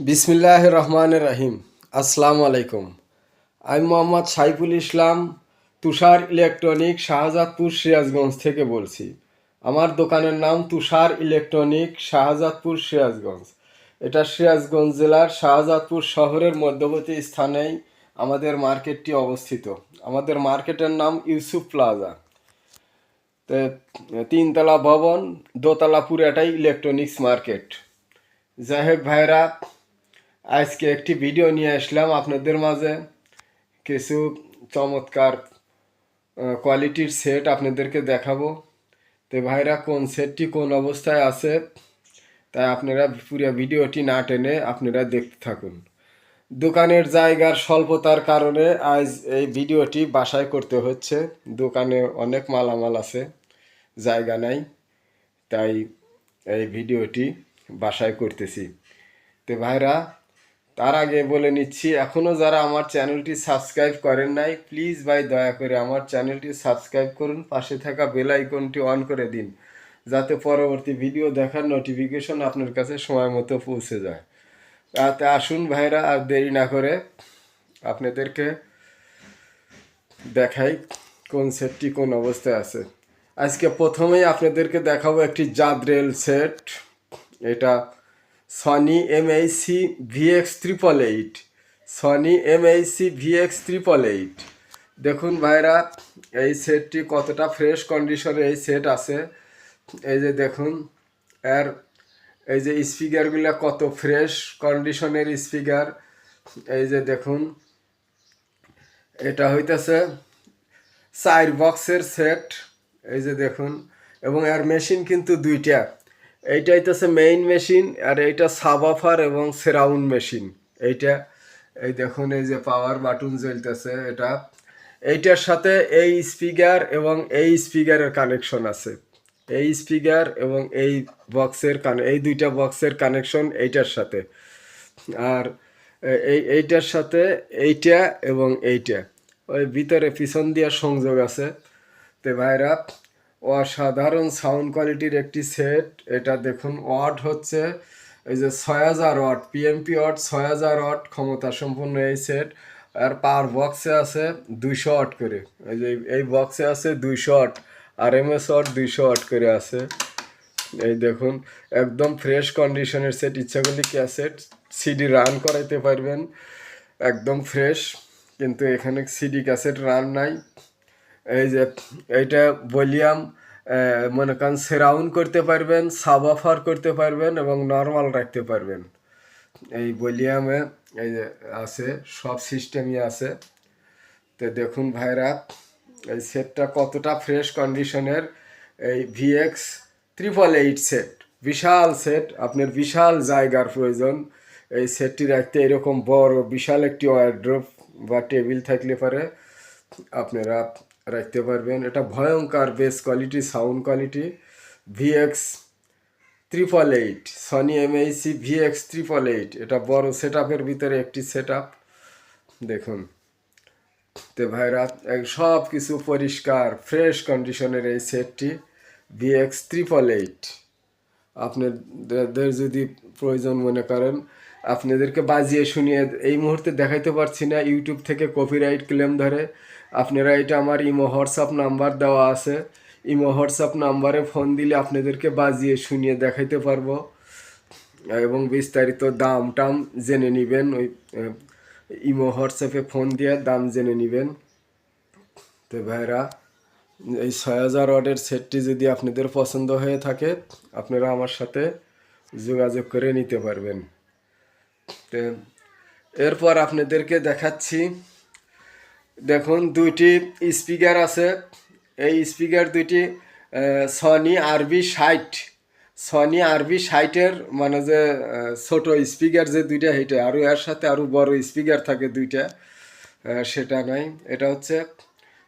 বিসমিল্লাহ রহমান রাহিম আসসালামু আলাইকুম আমি মোহাম্মদ সাইফুল ইসলাম, তুষার ইলেকট্রনিক শাহজাদপুর সিরাজগঞ্জ থেকে বলছি। আমার দোকানের নাম তুষার ইলেকট্রনিক শাহজাদপুর সিরাজগঞ্জ। এটা সিরাজগঞ্জ জেলার শাহজাদপুর শহরের মধ্যবর্তী স্থানেই আমাদের মার্কেটটি অবস্থিত। আমাদের মার্কেটের নাম ইউসুফ প্লাজা। তো, তিনতলা ভবন, দোতলা পুরাটাই ইলেকট্রনিক্স মার্কেট। হোক ভাইরা আজকে একটি ভিডিও নিয়ে আসলাম আপনাদের মাঝে। কিছু চমৎকার কোয়ালিটির সেট আপনাদেরকে দেখাবো। তো ভাইরা, কোন সেটটি কোন অবস্থায় আছে তাই আপনারা পুরো ভিডিওটি না টেনে আপনারা দেখতে থাকুন। দোকানের জায়গার স্বল্পতার কারণে আজ এই ভিডিওটি বাসায় করতে হচ্ছে। দোকানে অনেক মালামাল আছে, জায়গা নাই, তাই এই ভিডিওটি বাসায় করতেছি। তো ভাইরা তার আগে বলে নিচ্ছি এখনও যারা আমার চ্যানেলটি সাবস্ক্রাইব করেন নাই প্লিজ ভাই দয়া করে আমার চ্যানেলটি সাবস্ক্রাইব করুন, পাশে থাকা বেল আইকনটি অন করে দিন, যাতে পরবর্তী ভিডিও দেখার নোটিফিকেশন আপনার কাছে সময় মতো পৌঁছে যায়। তাতে আসুন ভাইরা, আর দেরি না করে আপনাদেরকে দেখাই কোন সেটটি কোন অবস্থায় আছে। আজকে প্রথমেই আপনাদেরকে দেখাবো একটি জাদ্রেল সেট এটা Sony MHC VX triple eight Sony MHC VX triple eight দেখুন ভাইরা, এই সেটটি কতটা ফ্রেশ কন্ডিশনে এই সেট আছে। এই যে দেখুন এর এই যে স্পিকারগুলো কত ফ্রেশ কন্ডিশনের স্পিকার এই যে দেখুন, এটা হইতেছে চার বক্সের সেট এই যে দেখুন, এবং এর মেশিন কিন্তু দুইটা। এইটা হইতেছে মেইন মেশিন আর এইটা সাবাফার এবং সেরাউন্ড মেশিন এইটা, এই দেখুন, এই যে পাওয়ার বাটন জ্বলতেছে এটা। এইটার সাথে এই স্পিকার এবং এই স্পিকারের কানেকশন আছে। এই স্পিকার এবং এই বক্সের কানে এই দুইটা বক্সের কানেকশন এইটার সাথে। আর এই, এইটার সাথে এইটা এবং এইটা। ওই ভিতরে পিছন দিয়ে সংযোগ আছে। তে ভাইরা অসাধারণ সাউন্ড কোয়ালিটির একটি সেট। এটা দেখুন, ওয়াট হচ্ছে, এই যে ছয় হাজার ওয়াট পিএমপি ওয়াট, ছয় হাজার ওয়াট ক্ষমতা সম্পন্ন এই সেট। আর পার বক্সে আছে দুইশো ওয়াট করে। এই যে এই বক্সে আছে দুইশো watt R M S watt দুইশো ওয়াট করে আছে। এই দেখুন, একদম ফ্রেশ কন্ডিশনের সেট, ইচ্ছা করলে ক্যাসেট সিডি রান করাইতে পারবেন। একদম ফ্রেশ, কিন্তু এখানে সিডি ক্যাসেট রান নাই। এই যে এইটা ভলিউম মনে করেন সেরাউন্ড করতে পারবেন সাব অফার করতে পারবেন এবং নর্মাল রাখতে পারবেন। এই ভলিউমে এই যে আছে, সব সিস্টেমই আছে। তো দেখুন ভাইরা, এই সেটটা কতটা ফ্রেশ কন্ডিশনের এই ভিএক্স ত্রিপল এইট সেট বিশাল সেট আপনার বিশাল জায়গার প্রয়োজন। এই সেটটি রাখতে এরকম বড়, বিশাল একটি ওয়ার্ড্রোপ বা টেবিল থাকলে পারে। আপনারা রাখতে পারবেন। এটা ভয়ঙ্কর bass quality, sound quality. VX triple eight Sony MHC VX triple eight এটা বড় সেট আপের ভিতরে একটি সেট আপ দেখুন। তো ভাইরা সব কিছু পরিষ্কার, ফ্রেশ কন্ডিশনের এই সেটটি ভিএক্স ত্রিপল এইট আপনাদের যদি প্রয়োজন মনে করেন, আপনাদেরকে বাজিয়ে শুনিয়ে এই মুহূর্তে দেখাইতে পারছি না, ইউটিউব থেকে কপিরাইট ক্লেম ধরে। আপনারা এটা আমার ইমো, হোয়াটসঅ্যাপ নাম্বার দেওয়া আছে। ইমো, হোয়াটসঅ্যাপ নাম্বারে ফোন দিলে আপনাদেরকে বাজিয়ে শুনিয়ে দেখাইতে পারব। এবং বিস্তারিত দাম টাম জেনে নেবেন, ওই ইমো, হোয়াটসঅ্যাপে ফোন দিয়ে দাম জেনে নেবেন। তো ভাইরা, এই ছয় হাজার ওয়াটের সেটটি যদি আপনাদের পছন্দ হয়ে থাকে, আপনারা আমার সাথে যোগাযোগ করে নিতে পারবেন। এরপর আপনাদেরকে দেখাচ্ছি দেখুন, দুইটি স্পিকার আছে। এই স্পিকার দুইটি সনি আরবি ষাট। সনি আরবি ষাটের মানে যে ছোট স্পিকার যে দুইটা হেঁটে আরও এর সাথে আরও বড় স্পিকার থাকে দুইটা সেটা নাই। এটা হচ্ছে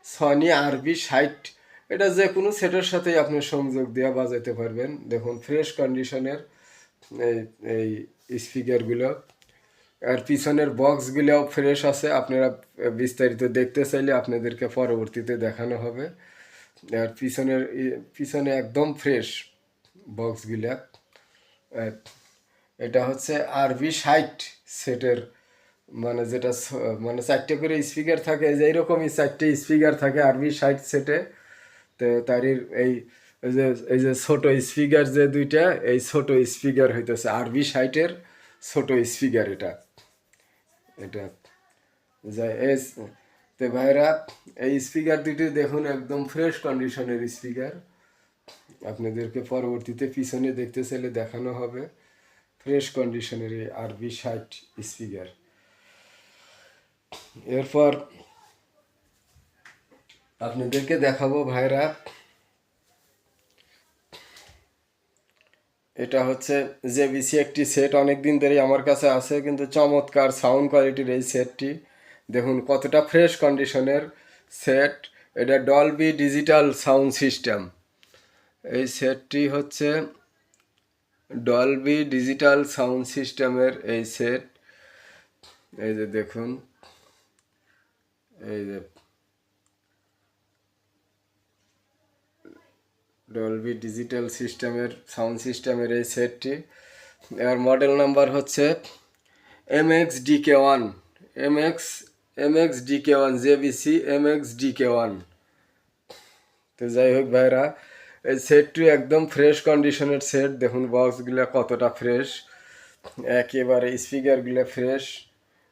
সনি আরবি ষাট। এটা যে কোনো সেটের সাথেই আপনি সংযোগ দিয়ে বাজাইতে পারবেন। দেখুন, ফ্রেশ কন্ডিশনের, এই এই স্পিকারগুলো। আর পিছনের বক্সগুলোও ফ্রেশ আছে। আপনারা বিস্তারিত দেখতে চাইলে আপনাদেরকে পরবর্তীতে দেখানো হবে। আর পিছনের পিছনে একদম ফ্রেশ বক্সগুলা এটা হচ্ছে আরবি ষাট সেটের মানে যেটা মানে চারটে করে স্পিকার থাকে যে এইরকমই চারটে স্পিকার থাকে আরবি ষাট সেটে তো তারই, এই যে এই যে ছোট স্পিকার যে দুইটা, এই ছোট স্পিকার হইতেছে আরবি ষাটের ছোট স্পিকার এটা। এটা যাই এস- তো ভাইরা, এই স্পিকার দুটি দেখুন, একদম ফ্রেশ কন্ডিশনের স্পিকার আপনাদেরকে পরবর্তীতে পিছনে দেখতে চাইলে দেখানো হবে। ফ্রেশ কন্ডিশনের এই আরবি ষাট স্পিকার এরপর আপনাদেরকে দেখাবো ভাইরা এটা হচ্ছে যে বিসি একটি সেট অনেক দিন ধরেই আমার কাছে আছে, কিন্তু চমৎকার সাউন্ড কোয়ালিটির এই সেটটি দেখুন, কতটা ফ্রেশ কন্ডিশনের সেট এটা ডলবি ডিজিটাল সাউন্ড সিস্টেম এই সেটটি হচ্ছে ডলবি ডিজিটাল সাউন্ড সিস্টেমের এই সেট এই যে দেখুন, এই যে ডলবি ডিজিটাল সিস্টেমের সাউন্ড সিস্টেমের এই সেটটি এর মডেল নাম্বার হচ্ছে M X DK one M X M X DK one JBC M X DK one তো যাই হোক ভাইরা, এই সেটটি একদম ফ্রেশ কন্ডিশনের সেট দেখুন বক্সগুলো কতটা ফ্রেশ একেবারে স্পিকারগুলো ফ্রেশ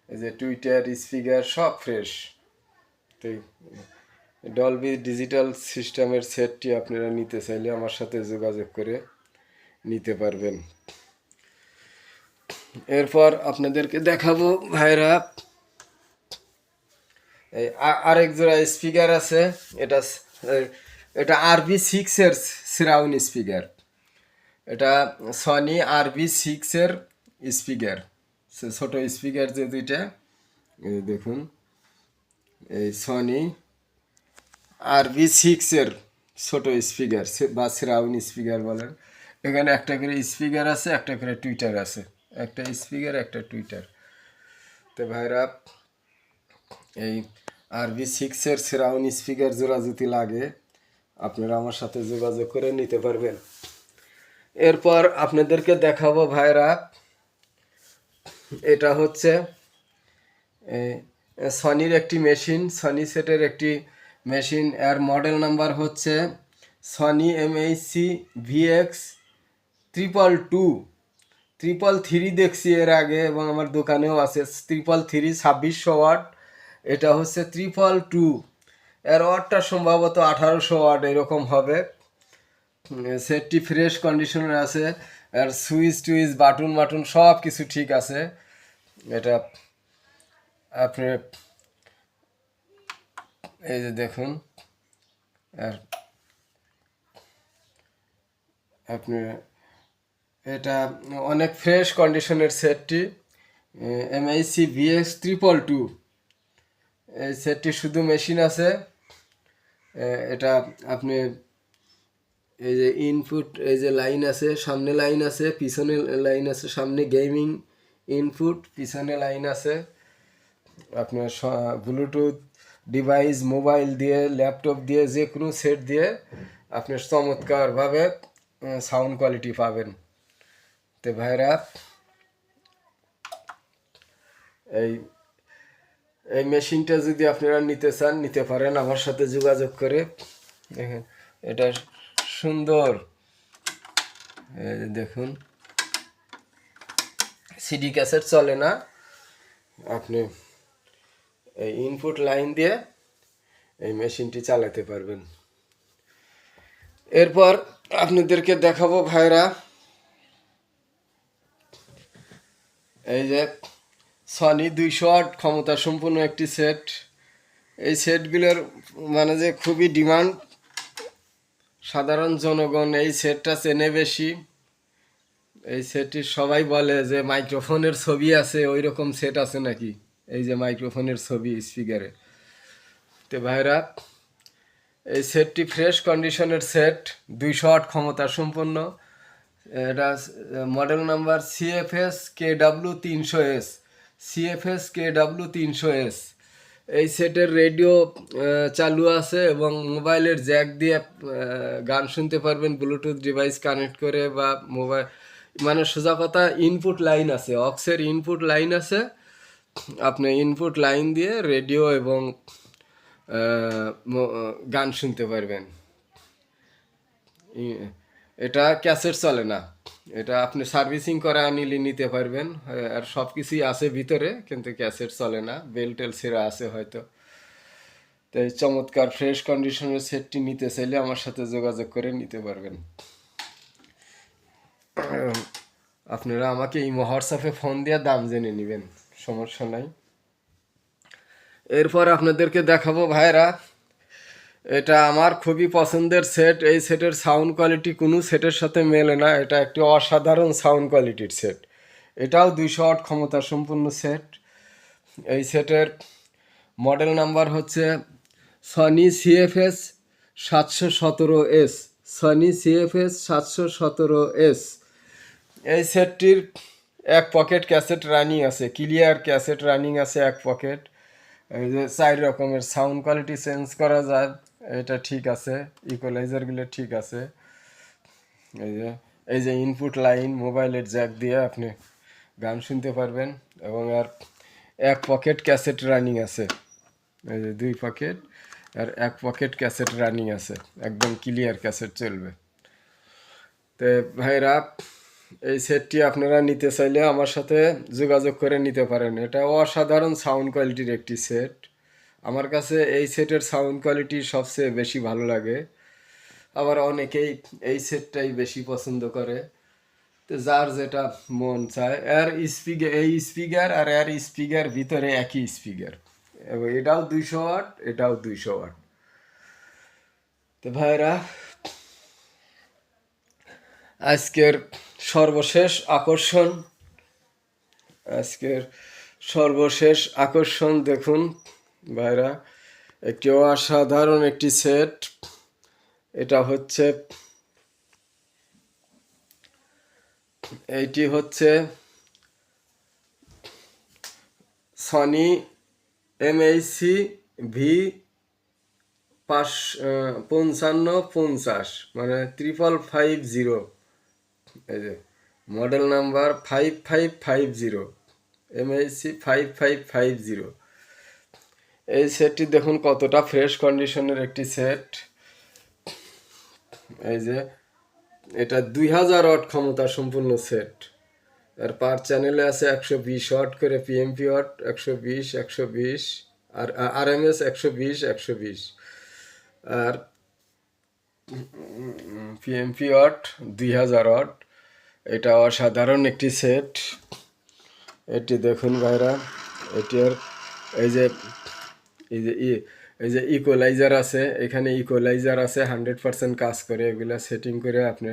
এই যে টুইটার স্পিকার সব ফ্রেশ তো ডলবি ডিজিটাল সিস্টেমের সেটটি আপনারা নিতে চাইলে আমার সাথে যোগাযোগ করে নিতে পারবেন। এরপর আপনাদেরকে দেখাবো ভাইরা, এই আরেক জোড়া স্পিকার আছে। এটা এটা আরবি সিক্সের সিরাউন স্পিকার এটা সনি আরবি সিক্সের স্পিকার ছোট স্পিকার যে দুইটা দেখুন, এই সনি আরবি সিক্সের ছোটো স্পিকার বা সিরাউন স্পিকার বলেন। এখানে একটা করে স্পিকার আছে, একটা করে টুইটার আছে। একটা স্পিকার একটা টুইটার তো ভাইরা, এই আরবি সিক্সের সিরাউন স্পিকার জোড়া যদি লাগে, আপনারা আমার সাথে যোগাযোগ করে নিতে পারবেন। এরপর আপনাদেরকে দেখাবো ভাইরা, এটা হচ্ছে সনির একটি মেশিন সনি সেটের একটি মেশিন এর মডেল নাম্বার হচ্ছে Sony MHC VX triple two triple three দেখছি এর আগে এবং আমার দোকানেও আছে। ট্রিপল থ্রি ছাব্বিশশো ওয়াট। এটা হচ্ছে ট্রিপল টু এর ওয়াটটা সম্ভবত আঠারোশো ওয়াট এরকম হবে। সেটটি ফ্রেশ কন্ডিশনের আছে। আর সুইচ টুইচ, বাটন বাটন সব কিছু ঠিক আছে। এটা আপনি এই যে দেখুন, আর আপনি, এটা অনেক ফ্রেশ কন্ডিশনের সেটটি এমআইসি ভিএক্স ট্রিপল টু এই সেটটি শুধু মেশিন আছে। এটা আপনি এই যে ইনপুট এই যে লাইন আছে, সামনে লাইন আছে, পিছনে লাইন আছে, সামনে গেমিং ইনপুট পিছনে লাইন আছে। আপনার ব্লুটুথ ডিভাইস মোবাইল দিয়ে ল্যাপটপ দিয়ে যে কোনো সেট দিয়ে আপনি চমৎকারভাবে সাউন্ড কোয়ালিটি পাবেন। তো ভাইরা, এই এই মেশিনটা যদি আপনারা নিতে চান, নিতে পারেন, আমার সাথে যোগাযোগ করে। দেখেন, এটা সুন্দর। দেখুন সিডি ক্যাসেট চলে না। আপনি এই ইনপুট লাইন দিয়ে এই মেশিনটি চালাতে পারবেন। এরপর আপনাদেরকে দেখাবো ভাইরা, এই যে সনি দুইশো আট ক্ষমতা সম্পূর্ণ একটি সেট এই সেটগুলোর মানে যে খুবই ডিমান্ড সাধারণ জনগণ এই সেটটা চেনে বেশি। এই সেটটি সবাই বলে যে মাইক্রোফোনের ছবি আছে ওই রকম সেট আছে নাকি? এই যে মাইক্রোফোনের ছবি স্পিকারে তো ভাইরা এই সেটটি ফ্রেশ কন্ডিশনের সেট দুইশো আট ক্ষমতা সম্পন্ন। এটা model number CFS K W তিনশো এস সিএফএস কে ডাব্লু তিনশো এস এই সেটের রেডিও চালু আছে এবং মোবাইলের জ্যাক দিয়ে গান শুনতে পারবেন ব্লুটুথ ডিভাইস কানেক্ট করে বা মোবাইল মানে সোজা কথা ইনপুট লাইন আছে অক্সের ইনপুট লাইন আছে। আপনি ইনপুট লাইন দিয়ে রেডিও এবং গান শুনতে পারবেন। এটা ক্যাসেট চলে না। এটা আপনি সার্ভিসিং করা নিলে নিতে পারবেন। আর সব কিছুই আছে ভিতরে, কিন্তু ক্যাসেট চলে না। বেল টেল সেরা আছে হয়তো। তাই চমৎকার ফ্রেশ কন্ডিশনের সেটটি নিতে চাইলে আমার সাথে যোগাযোগ করে নিতে পারবেন। আপনারা আমাকে এই হোয়াটসঅ্যাপে ফোন দিয়ে দাম জেনে নেবেন। সমস্যা নাই। এরপর আপনাদেরকে দেখাবো ভাইরা এটা আমার খুবই পছন্দের সেট এই সেটের সাউন্ড কোয়ালিটি কোনো সেটের সাথে মেলে না, এটা একটি অসাধারণ সাউন্ড কোয়ালিটির সেট এটাও দুইশো আট ক্ষমতা সম্পূর্ণ সেট এই সেটের মডেল নাম্বার হচ্ছে সনি সিএফএস সাতশো সতেরো এস সনি সিএফএস সাতশো সতেরো এস এই সেটটির এক পকেট ক্যাসেট রানিং আছে ক্লিয়ার ক্যাসেট রানিং আছে এক পকেট যে চার রকমের সাউন্ড কোয়ালিটি চেঞ্জ করা যায়, এটা ঠিক আছে ইকোলাইজারগুলো ঠিক আছে। এই যে এই যে ইনপুট লাইন মোবাইলের জ্যাক দিয়ে আপনি গান শুনতে পারবেন এবং আর এক পকেট ক্যাসেট রানিং আছে। এই যে দুই পকেট আর এক পকেট ক্যাসেট রানিং আছে, একদম ক্লিয়ার ক্যাসেট চলবে। তো ভাইরা এই সেটটি আপনারা নিতে চাইলে আমার সাথে যোগাযোগ করে নিতে পারেন। এটা অসাধারণ সাউন্ড কোয়ালিটির একটি সেট আমার কাছে এই সেটের সাউন্ড কোয়ালিটি সবচেয়ে বেশি ভালো লাগে। আবার অনেকেই এই সেটটাই বেশি পছন্দ করে। তো যার যেটা মন চায়, এর স্পিকার এই স্পিকার আর এর স্পিকার ভিতরে একই স্পিকার এবং এটাও দুইশো ওয়াট এটাও দুইশো ওয়াট তো ভাইরা, আজকের সর্বশেষ আকর্ষণ, আজকের সর্বশেষ আকর্ষণ দেখুন ভাইরা, একটি অসাধারণ একটি সেট। এটা হচ্ছে, এইটি হচ্ছে সনি এমএইসি ভি পাঁচ পঞ্চান্ন পঞ্চাশ মানে ত্রিপল ফাইভ জিরো এই যে model number five five five zero MHC five five five zero এই সেটটি দেখুন কতটা ফ্রেশ কন্ডিশনের একটি সেট এই যে, এটা দুই হাজার ওয়াট ক্ষমতা সম্পূর্ণ সেট আর পার চ্যানেলে আছে একশো বিশ ওয়াট করে পিএমপি ওয়াট একশো বিশ একশো বিশ, আর আর এম এস একশো বিশ একশো বিশ। আর পিএমপি ওয়াট দুই হাজার ওয়াট এটা অসাধারণ একটি সেট। এটি দেখুন ভাইরা এটির এই যে এই যে এই যে ইকোলাইজার আছে, এখানে ইকোলাইজার আছে হান্ড্রেড পার্সেন্ট কাজ করে, এগুলা সেটিং করে আপনি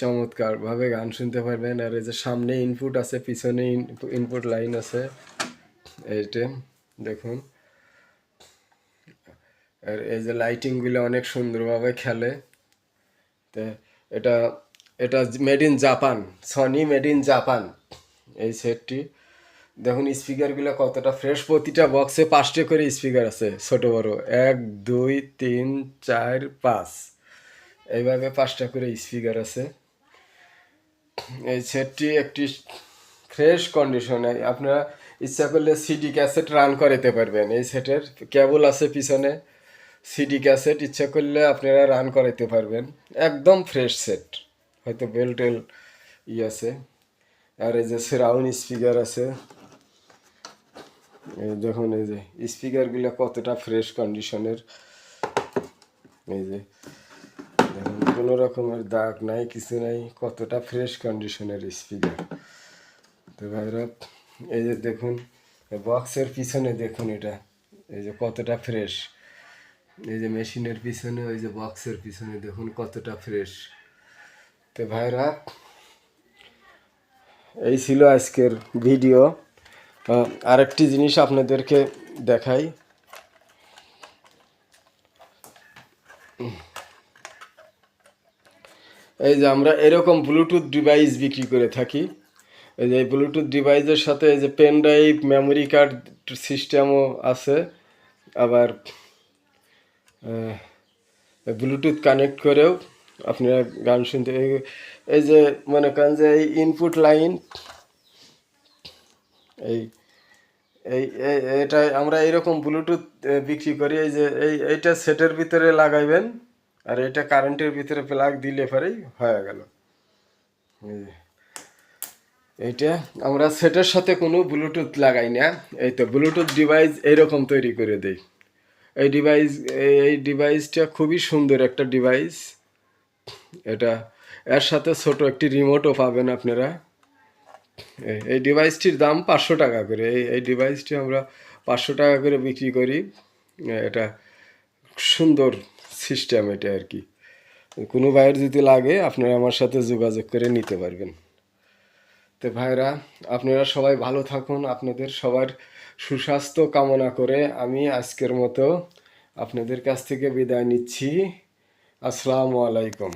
চমৎকারভাবে গান শুনতে পারবেন। আর এই যে সামনে ইনপুট আছে, পিছনে ইনপুট লাইন আছে, এইটা, দেখুন। আর এই যে লাইটিংগুলো অনেক সুন্দরভাবে খেলে। তো এটা এটা made in Japan Sony made in Japan এই সেটটি দেখুন স্পিকারগুলো কতটা ফ্রেশ প্রতিটা বক্সে পাঁচটা করে স্পিকার আছে, ছোট, বড়। এক, দুই, তিন, চার, পাঁচ। এইভাবে পাঁচটা করে স্পিকার আছে। এই সেটটি একটি ফ্রেশ কন্ডিশনে আপনারা ইচ্ছা করলে সিডি ক্যাসেট রান করাতে পারবেন। এই সেটের কেবল আছে পিছনে। সিডি ক্যাসেট ইচ্ছা করলে আপনারা রান করাতে পারবেন। একদম ফ্রেশ সেট হয়তো বেল টেল ই আছে। আর এই যে সাউন্ড স্পিকার আছে। দেখুন, এই যে স্পিকারগুলো কতটা ফ্রেশ কন্ডিশনের এই যে দেখুন, কোনো রকমের দাগ নাই, কিছু নাই, কতটা ফ্রেশ কন্ডিশনের স্পিকার তো ভাইরা, এই যে দেখুন বক্সের পিছনে দেখুন এটা। এই যে কতটা ফ্রেশ এই যে মেশিনের পিছনে, ওই যে বক্সের পিছনে দেখুন, কতটা ফ্রেশ তো ভাইরা, এই ছিল আজকের ভিডিও। আরেকটি জিনিস আপনাদেরকে দেখাই। এই যে আমরা এরকম ব্লুটুথ ডিভাইস বিক্রি করে থাকি। এই যে ব্লুটুথ ডিভাইসের সাথে এই যে পেন ড্রাইভ মেমোরি কার্ড সিস্টেমও আছে। আবার ব্লুটুথ কানেক্ট করেও আপনারা গান শুনতে এই যে মনে করেন যে এই ইনপুট লাইন এই এই এটা আমরা এরকম ব্লুটুথ বিক্রি করি, এই যে এই, এইটা সেটের ভিতরে লাগাইবেন, আর এটা কারেন্টের ভিতরে প্লাগ দিলে পরেই হয়ে গেল। এইটা আমরা সেটের সাথে কোনো ব্লুটুথ লাগাই না, এই তো ব্লুটুথ ডিভাইস এইরকম তৈরি করে দেই। এই ডিভাইস এই ডিভাইসটা খুবই সুন্দর একটা ডিভাইস এটা, এর সাথে ছোট একটি রিমোটও পাবেন আপনারা। এই- ডিভাইসটির দাম পাঁচশো টাকা করে। এই এই ডিভাইসটি আমরা পাঁচশো টাকা করে বিক্রি করি। এটা সুন্দর সিস্টেম এটা আর কি। কোনো ভাইয়ের যদি লাগে, আপনারা আমার সাথে যোগাযোগ করে নিতে পারবেন। তো ভাইরা, আপনারা সবাই ভালো থাকুন। আপনাদের সবার সুস্বাস্থ্য কামনা করে আমি আজকের মতো আপনাদের কাছ থেকে বিদায় নিচ্ছি। আসসালামু আলাইকুম।